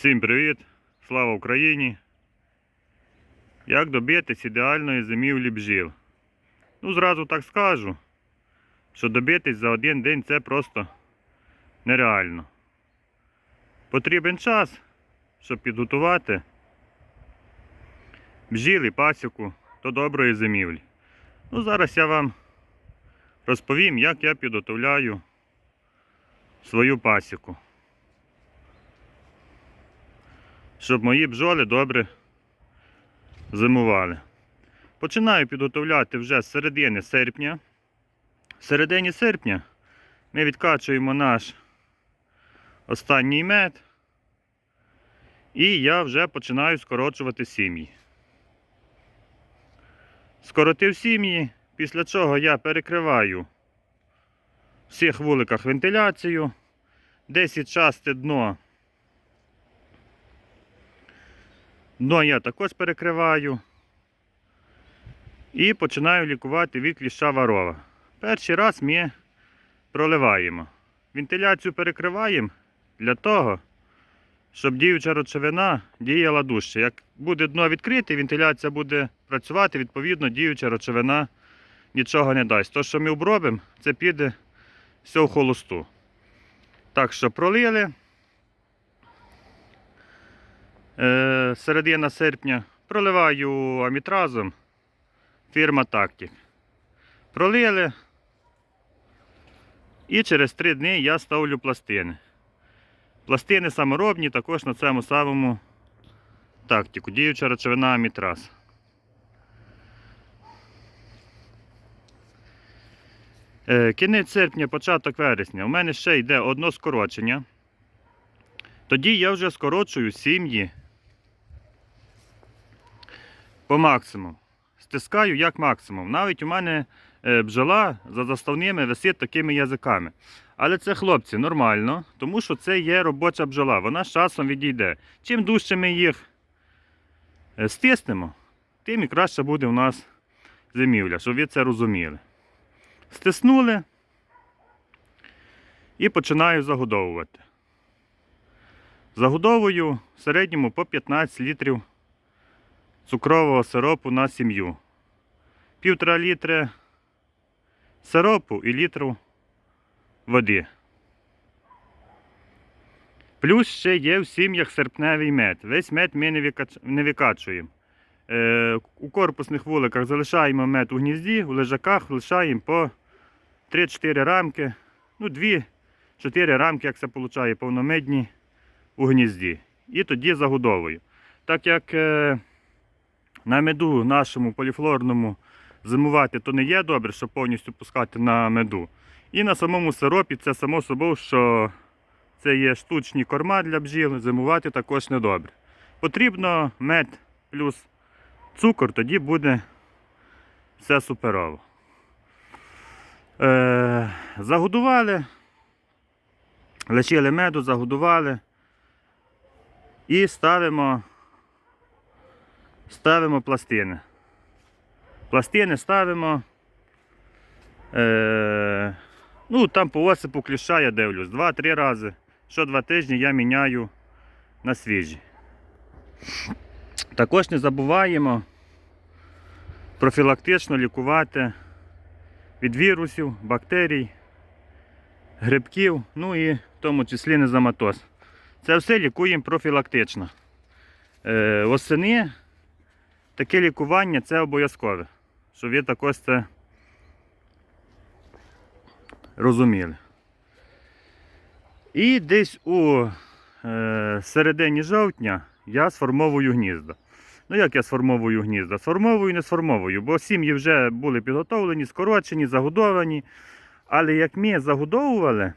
Всім привіт! Слава Україні! Як добитись ідеальної зимівлі бджіл? Ну, зразу так скажу, що добитись за один день це просто нереально. Потрібен час, щоб підготувати бджіл і пасіку до доброї зимівлі. Ну, зараз я вам розповім, як я підготовляю свою пасіку. Щоб мої бджоли добре зимували. Починаю підготовляти вже з середини серпня. В середині серпня ми відкачуємо наш останній мед. І я вже починаю скорочувати сім'ї. Скоротив сім'ї, після чого я перекриваю в всіх вуликах вентиляцію, 10 часте дно Дно я також перекриваю. І починаю лікувати від кліща варова. Перший раз ми проливаємо. Вентиляцію перекриваємо для того, щоб діюча речовина діяла дужче. Як буде дно відкрите, вентиляція буде працювати, відповідно, діюча речовина нічого не дасть. То, що ми обробимо, це піде все в холосту. Так що пролили. Е, середина серпня проливаю амітразом фірма Тактик. Пролили. І через 3 дні я ставлю пластини. Пластини саморобні також на цьому самому тактику. Діюча речовина амітраз. Е, Кінець серпня, початок вересня. У мене ще йде одно скорочення. Тоді я вже скорочую сім'ї по максимуму. Стискаю як максимум. Навіть у мене е, бджола за заставними висить такими язиками. Але це, хлопці, нормально, тому що це є робоча бджола. Вона з часом відійде. Чим дужче ми їх е, стиснемо, тим і краще буде у нас зимівля, щоб ви це розуміли. Стиснули і починаю загодовувати. Загодовую в середньому по 15 літрів цукрового сиропу на сім'ю. Півтора літри сиропу і літру води. Плюс ще є в сім'ях серпневий мед. Весь мед ми не викачуємо. Е, у корпусних вуликах залишаємо мед у гнізді, у лежаках лишаємо по 3-4 рамки. Ну, 2-4 рамки, як це виходить, повномедні у гнізді. І тоді загодовую. Так як е, на меду нашому поліфлорному зимувати то не є добре, щоб повністю пускати на меду. І на самому сиропі це само собою, що це є штучні корма для бджіл, зимувати також не добре. Потрібно мед плюс цукор, тоді буде все суперово. Е, загодували, лишили меду, загодували і ставимо ставимо пластини. Пластини ставимо. Е, ну, там по осипу кліша я дивлюсь. Два-три рази. Що два тижні я міняю на свіжі. Також не забуваємо профілактично лікувати від вірусів, бактерій, грибків, ну і в тому числі незаматоз. Це все лікуємо профілактично. Е, восени таке лікування це обов'язкове, щоб ви також це розуміли. І десь у е, середині жовтня я сформовую гнізда. Ну як я сформовую гнізда? Сформовую, не сформовую, бо сім'ї вже були підготовлені, скорочені, загодовані. Але як ми загодовували,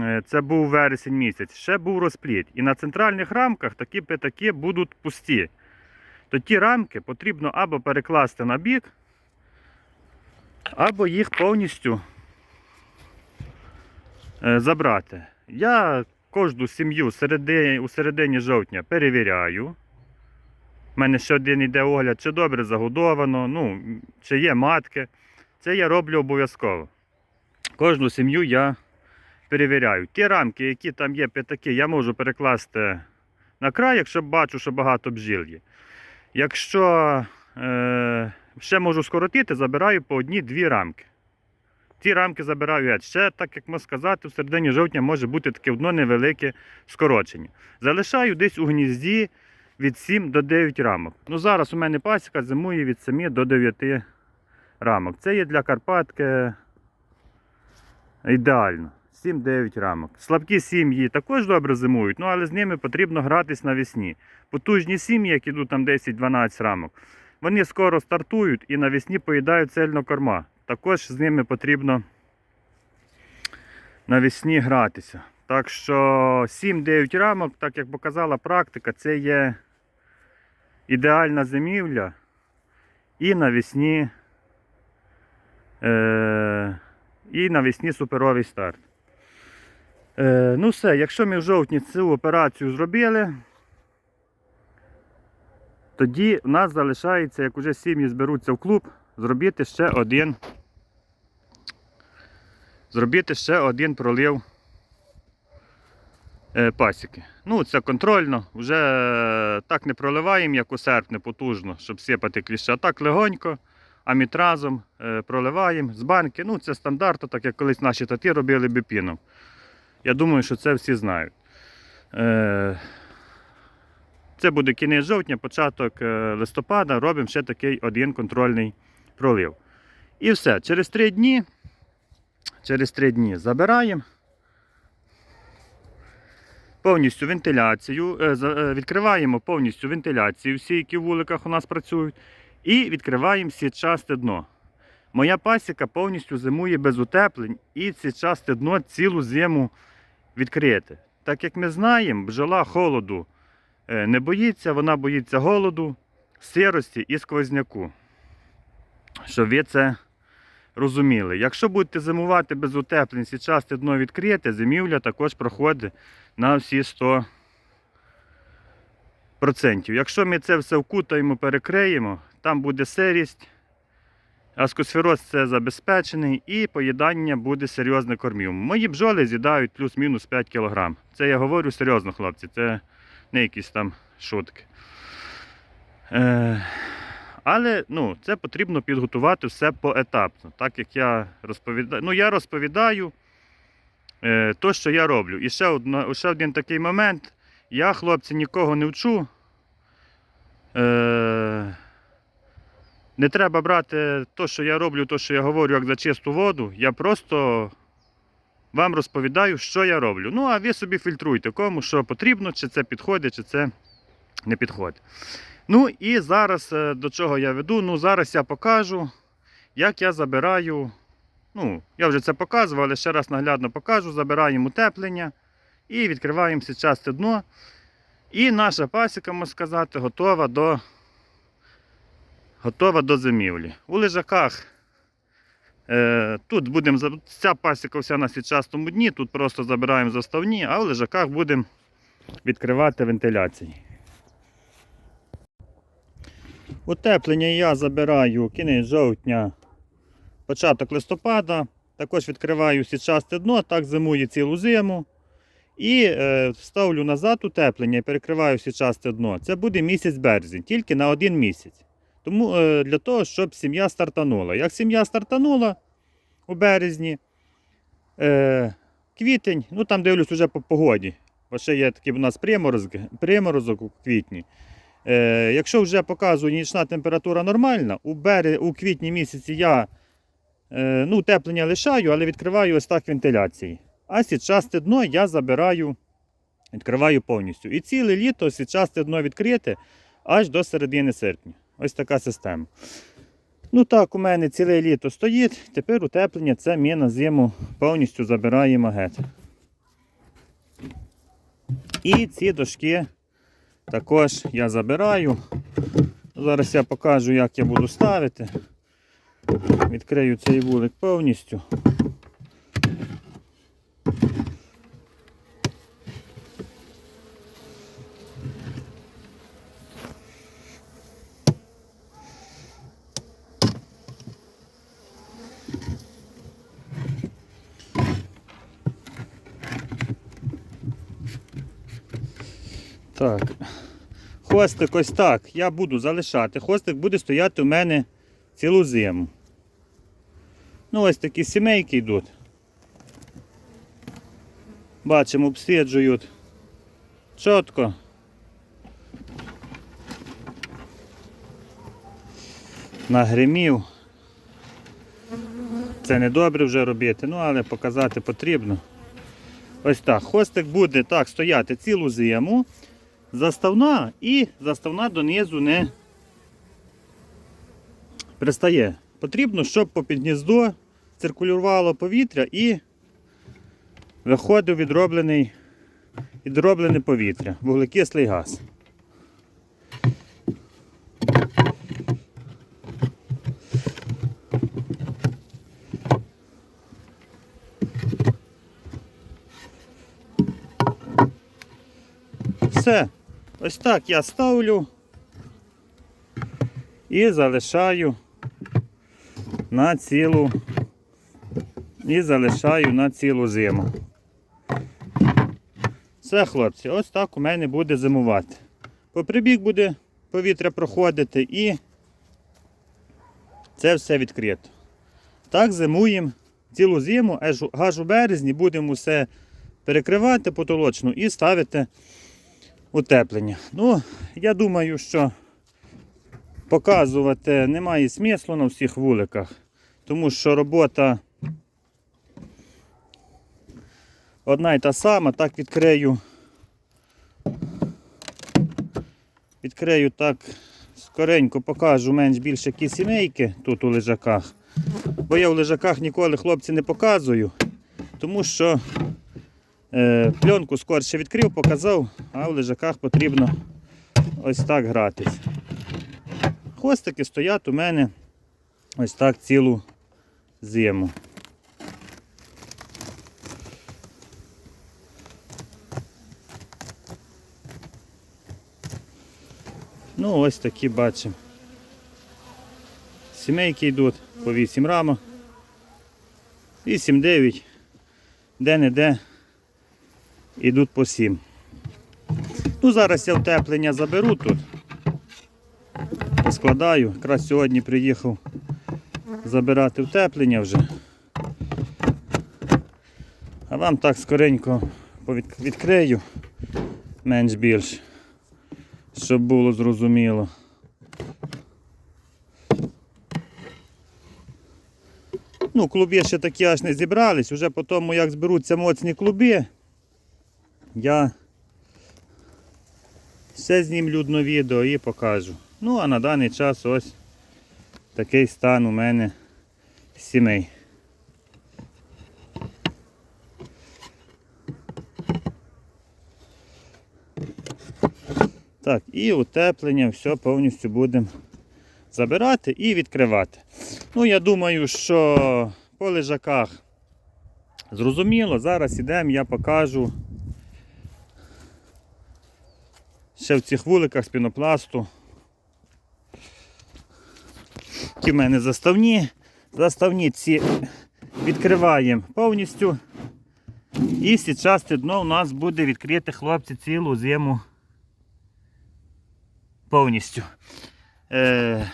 е, це був вересень місяць, ще був розпліт. І на центральних рамках такі п'ятаки будуть пусті то ті рамки потрібно або перекласти на бік, або їх повністю е, забрати. Я кожну сім'ю у середині жовтня перевіряю. У мене ще один йде огляд, чи добре загодовано, ну, чи є матки. Це я роблю обов'язково. Кожну сім'ю я перевіряю. Ті рамки, які там є п'ятаки, я можу перекласти на край, якщо бачу, що багато бджіл є. Якщо е, ще можу скоротити, забираю по одній-дві рамки. Ці рамки забираю геть. Ще, так як можна сказати, в середині жовтня може бути таке одно невелике скорочення. Залишаю десь у гнізді від 7 до 9 рамок. Ну, зараз у мене пасіка зимує від 7 до 9 рамок. Це є для Карпатки ідеально. 7-9 рамок. Слабкі сім'ї також добре зимують, ну але з ними потрібно гратись навесні. Потужні сім'ї, які йдуть там 10-12 рамок, вони скоро стартують і навесні поїдають цельно корма. Також з ними потрібно навесні гратися. Так що 7-9 рамок, так як показала практика, це є ідеальна зимівля і навесні, е, і навесні суперовий старт. Е, ну все, якщо ми в жовтні цю операцію зробили, тоді в нас залишається, як уже сім'ї зберуться в клуб, зробити ще один. Зробити ще один пролив е, пасіки. Ну, це контрольно. Вже так не проливаємо, як у серпні, потужно, щоб сипати кліще. А так легонько, амітразом е, проливаємо з банки. Ну, це стандартно, так як колись наші тати робили біпіном. Я думаю, що це всі знають. Е, Це буде кінець жовтня, початок е, листопада, робимо ще такий один контрольний пролив. І все, через три дні, через три дні забираємо. Повністю вентиляцію, е, відкриваємо повністю вентиляцію, всі, які в вуликах у нас працюють, і відкриваємо сітчасте дно. Моя пасіка повністю зимує без утеплень і сітчасте дно цілу зиму відкрите. Так як ми знаємо, бджола холоду е, не боїться, вона боїться голоду, сирості і сквозняку. Щоб ви це розуміли. Якщо будете зимувати без утеплень, сітчасте дно відкрите, зимівля також проходить на всі 100%. Якщо ми це все вкутаємо, перекриємо, там буде сирість, аскосфероз це забезпечений і поїдання буде серйозне кормів. Мої бджоли з'їдають плюс-мінус 5 кг. Це я говорю серйозно, хлопці, це не якісь там шутки. Е, але ну, це потрібно підготувати все поетапно. Так як я розповідаю, ну, я розповідаю е, то, що я роблю. І ще, одна, ще один такий момент. Я, хлопці, нікого не вчу. Е, не треба брати те, що я роблю, те, що я говорю, як за чисту воду. Я просто вам розповідаю, що я роблю. Ну, а ви собі фільтруйте, кому що потрібно, чи це підходить, чи це не підходить. Ну і зараз е, до чого я веду? Ну, зараз я покажу, як я забираю. Ну, я вже це показував, але ще раз наглядно покажу. Забираємо утеплення і відкриваємо сітчасте дно. І наша пасіка, можна сказати, готова до готова до зимівлі. У лежаках е, тут будемо ця пасіка вся на сітчастому дні, тут просто забираємо заставні, а в лежаках будемо відкривати вентиляції. Утеплення я забираю кінець жовтня, початок листопада. Також відкриваю сітчасте дно, так зимує цілу зиму. І е, ставлю назад утеплення і перекриваю сітчасте дно. Це буде місяць березень, тільки на один місяць. Тому е, для того, щоб сім'я стартанула. Як сім'я стартанула у березні, е, квітень, ну там дивлюсь уже по погоді. Бо ще є такий у нас приморозок, приморозок у квітні. Е, якщо вже показує нічна температура нормальна, у, бері, у квітні місяці я е, ну, утеплення лишаю, але відкриваю ось так вентиляції. А сітчасте дно я забираю, відкриваю повністю. І ціле літо сітчасте дно відкрите аж до середини серпня. Ось така система. Ну так, у мене ціле літо стоїть. Тепер утеплення це ми на зиму повністю забираємо геть. І ці дошки також я забираю. Зараз я покажу, як я буду ставити. Відкрию цей вулик повністю. Так. Хвостик ось так. Я буду залишати. Хвостик буде стояти у мене цілу зиму. Ну, ось такі сімейки йдуть. Бачимо, обсиджують. Чітко. Нагримів. Це не добре вже робити, ну але показати потрібно. Ось так. Хвостик буде так стояти цілу зиму. Заставна і заставна донизу не пристає. Потрібно, щоб попід гніздо циркулювало повітря і виходив відроблений, відроблене повітря, вуглекислий газ. Все. Ось так я ставлю і залишаю на цілу і залишаю на цілу зиму. Все, хлопці, ось так у мене буде зимувати. По прибіг буде повітря проходити і це все відкрито. Так зимуємо цілу зиму, аж у- березні будемо все перекривати потолочну і ставити утеплення. Ну, я думаю, що показувати немає смислу на всіх вуликах, тому що робота одна й та сама, так відкрию. Відкрию так скоренько покажу менш більше які сімейки тут у лежаках. Бо я в лежаках ніколи хлопці не показую, тому що пленку скорше відкрив, показав, а в лежаках потрібно ось так гратись. Хвостики стоять у мене ось так цілу зиму. Ну, ось такі бачимо. Сімейки йдуть по 8 рамок. 8-9. Де-не-де Ідуть по 7. Ну, зараз я утеплення заберу тут. Поскладаю. Якраз сьогодні приїхав забирати утеплення вже. А вам так скоренько відкрию менш більш, щоб було зрозуміло. Ну, клуби ще такі аж не зібрались, вже по тому, як зберуться моцні клуби, я ще знімлю одне відео і покажу. Ну, а на даний час ось такий стан у мене сімей. Так, і утеплення, все повністю будемо забирати і відкривати. Ну, я думаю, що по лежаках зрозуміло. Зараз ідемо, я покажу ще в цих вуликах з пінопласту. Які в мене заставні. Заставні ці відкриваємо повністю. І січасте дно у нас буде відкрити хлопці цілу зиму повністю. Е,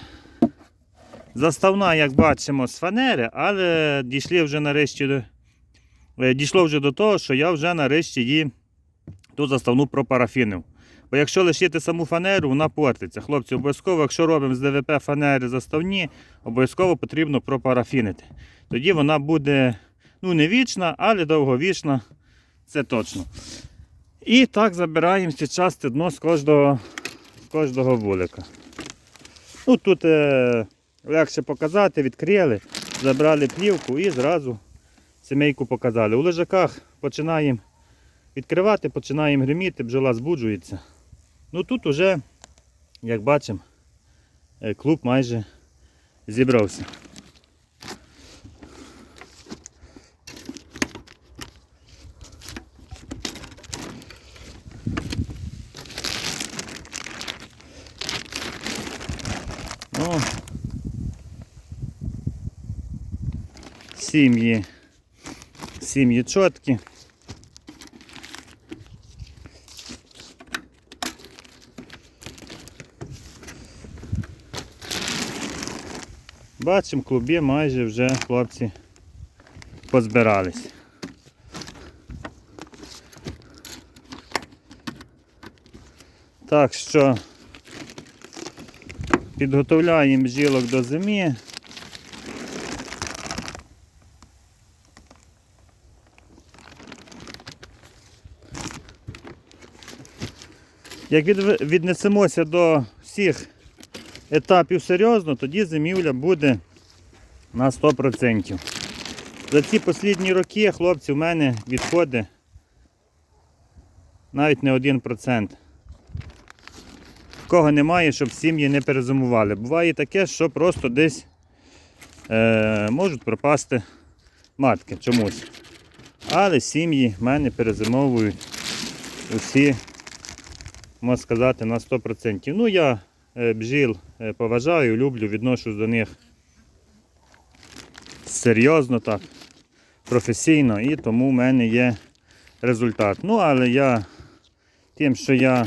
заставна, як бачимо, з фанери, але дійшли вже нарешті до, е, дійшло вже до того, що я вже нарешті її ту заставну пропарафінив. Бо якщо лишити саму фанеру, вона портиться. Хлопці, обов'язково, якщо робимо з ДВП фанери заставні, обов'язково потрібно пропарафінити. Тоді вона буде ну, не вічна, але довговічна. Це точно. І так забираємо часте дно з кожного, з кожного вулика. Ну, Тут е, легше показати, відкрили, забрали плівку і зразу сімейку показали. У лежаках починаємо відкривати, починаємо гриміти, бджола збуджується. Ну тут уже, як бачимо, е, клуб майже зібрався. Ну, сім'ї, сім'ї чіткі. Бачимо, клубі майже вже хлопці позбирались. Так що підготовляємо бджілок до зими. Як віднесемося до всіх етапів серйозно, тоді зимівля буде на 100%. За ці останні роки, хлопці, в мене відходи навіть не 1%. Кого немає, щоб сім'ї не перезимували. Буває таке, що просто десь е, можуть пропасти матки чомусь. Але сім'ї в мене перезимовують усі, можна сказати, на 100%. Ну, я бджіл е, поважаю, люблю, відношусь до них серйозно так, професійно, і тому в мене є результат. Ну, але я тим, що я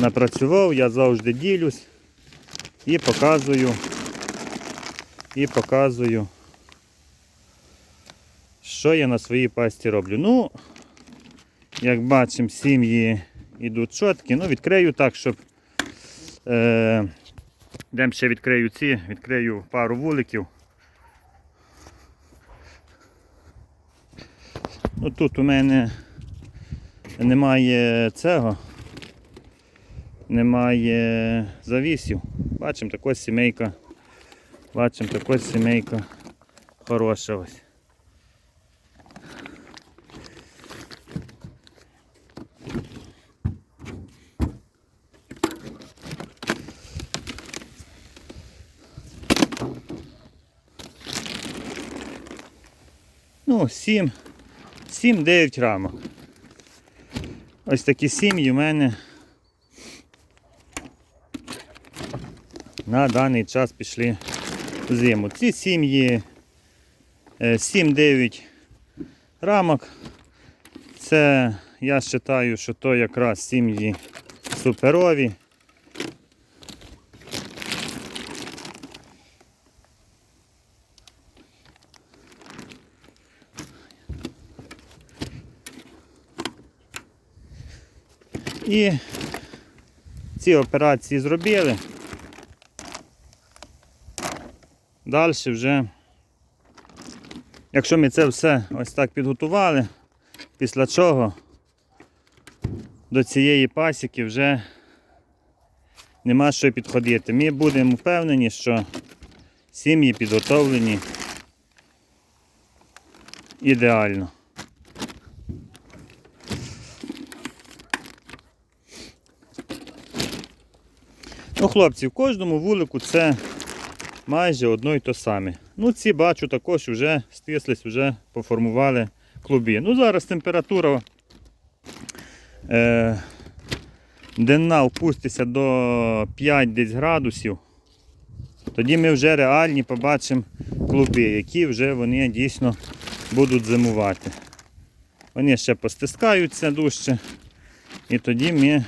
напрацював, я завжди ділюсь і показую, і показую, що я на своїй пасті роблю. Ну, як бачимо, сім'ї йдуть чіткі. Ну, відкрию так, щоб е, Йдемо ще відкрию ці, відкрию пару вуликів. Ну, тут у мене немає цього, немає завісів. Бачимо, така сімейка. Бачимо, така сімейка хороша ось. 7, 7-9 рамок. Ось такі сім'ї в мене на даний час пішли в зиму. Ці сім'ї е, 7-9 рамок. Це я вважаю, що то якраз сім'ї суперові. І ці операції зробили. Далі вже, якщо ми це все ось так підготували, після чого до цієї пасіки вже нема що підходити. Ми будемо впевнені, що сім'ї підготовлені ідеально. Ну, хлопці, в кожному вулику це майже одно й то саме. Ну, ці бачу також вже стислись, вже поформували клубі. Ну, зараз температура е, денна опуститься до 5 десь градусів. Тоді ми вже реальні побачимо клуби, які вже вони дійсно будуть зимувати. Вони ще постискаються дужче. І тоді ми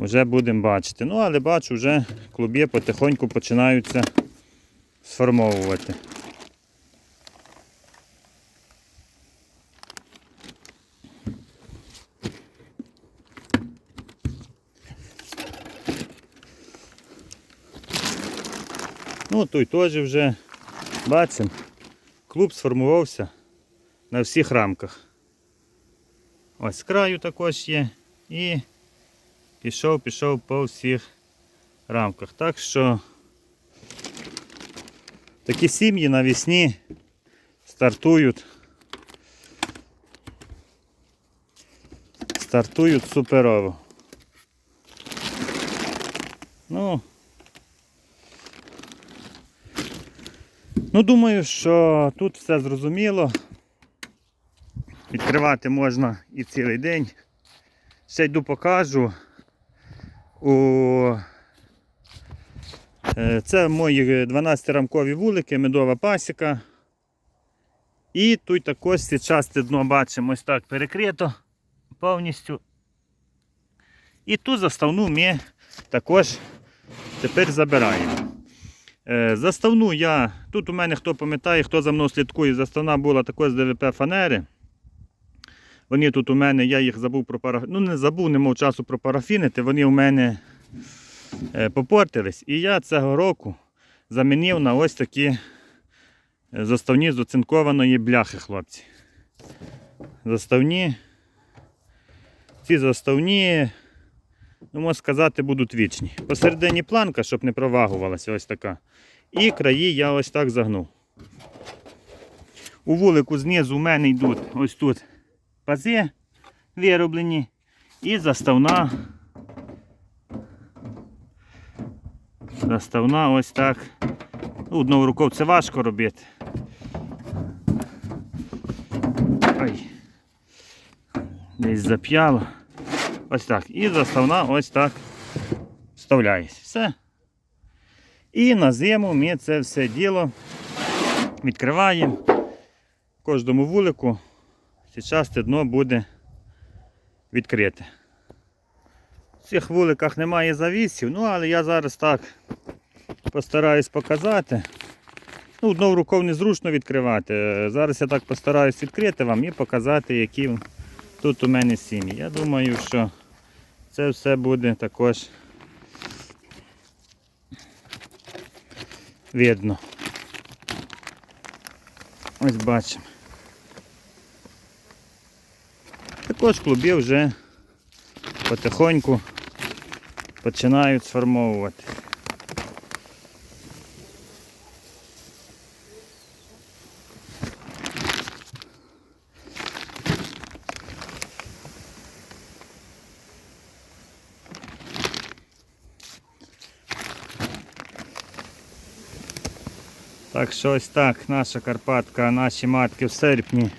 вже будемо бачити. Ну, але бачу, вже клуб'є потихоньку починаються сформовувати. Ну, той теж вже бачимо. Клуб сформувався на всіх рамках. Ось з краю також є. І пішов, пішов по всіх рамках. Так що такі сім'ї навесні стартують. Стартують суперово. Ну, ну думаю, що тут все зрозуміло. Відкривати можна і цілий день. Ще йду покажу. У... е, Це мої 12-рамкові вулики, медова пасіка. І тут також часте дно бачимо ось так перекрито повністю. І ту заставну ми також тепер забираємо. Е, Заставну я, тут у мене хто пам'ятає, хто за мною слідкує, заставна була також з ДВП фанери. Вони тут у мене, я їх забув про парафін. Ну не забув, не мав часу пропарафінити, вони у мене е, попортились. І я цього року замінив на ось такі е, заставні з оцинкованої бляхи, хлопці. Заставні. Ці заставні, ну можна сказати, будуть вічні. Посередині планка, щоб не провагувалася ось така. І краї я ось так загнув. У вулику знизу у мене йдуть ось тут пази вироблені і заставна. Заставна ось так. Одною рукою це важко робити. Ай. Десь зап'яло. Ось так. І заставна ось так вставляється. Все. І на зиму ми це все діло відкриваємо. Кожному вулику це дно буде відкрите. В цих вуликах немає завісів, ну але я зараз так постараюсь показати. Ну, одною рукою незручно відкривати. Зараз я так постараюсь відкрити вам і показати, які тут у мене сім'ї. Я думаю, що це все буде також видно. Ось бачимо. Також клуби вже потихоньку починають сформовувати. Так що ось так наша Карпатка, наші матки в серпні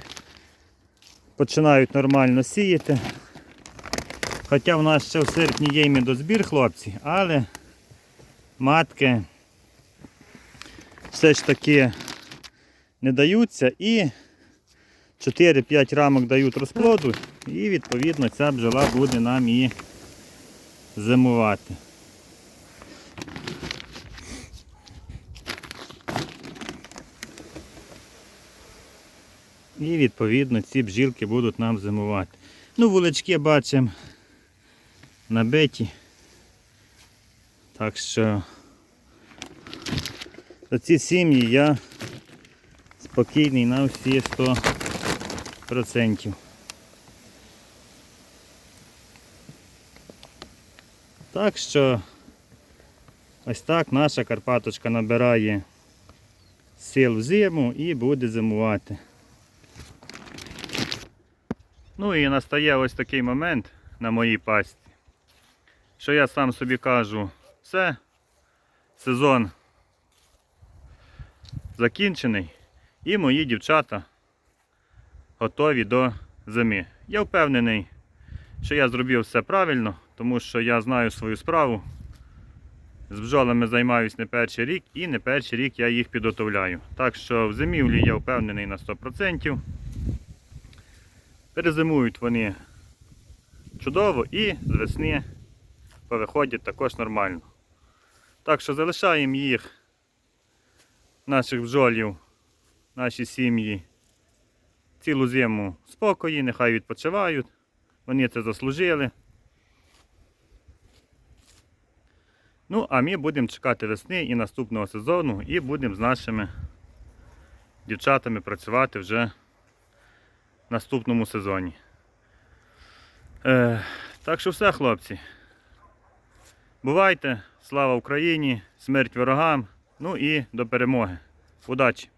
починають нормально сіяти. Хоча в нас ще в серпні є медозбір, хлопці, але матки все ж таки не даються і 4-5 рамок дають розплоду і відповідно ця бджола буде нам і зимувати. І відповідно ці бджілки будуть нам зимувати. Ну, вулички бачимо набиті. Так що за ці сім'ї я спокійний на всі 100%. Так що ось так наша Карпаточка набирає сил в зиму і буде зимувати. Ну і настає ось такий момент на моїй пасті, що я сам собі кажу, все, сезон закінчений і мої дівчата готові до зими. Я впевнений, що я зробив все правильно, тому що я знаю свою справу. З бджолами займаюся не перший рік і не перший рік я їх підготовляю. Так що в зимівлі я впевнений на 100%. Перезимують вони чудово і з весни повиходять також нормально. Так що залишаємо їх, наших бджолів, наші сім'ї цілу зиму спокої, нехай відпочивають. Вони це заслужили. Ну, а ми будемо чекати весни і наступного сезону і будемо з нашими дівчатами працювати вже наступному сезоні. Е, так що все, хлопці. Бувайте, слава Україні, смерть ворогам, ну і до перемоги. Удачі!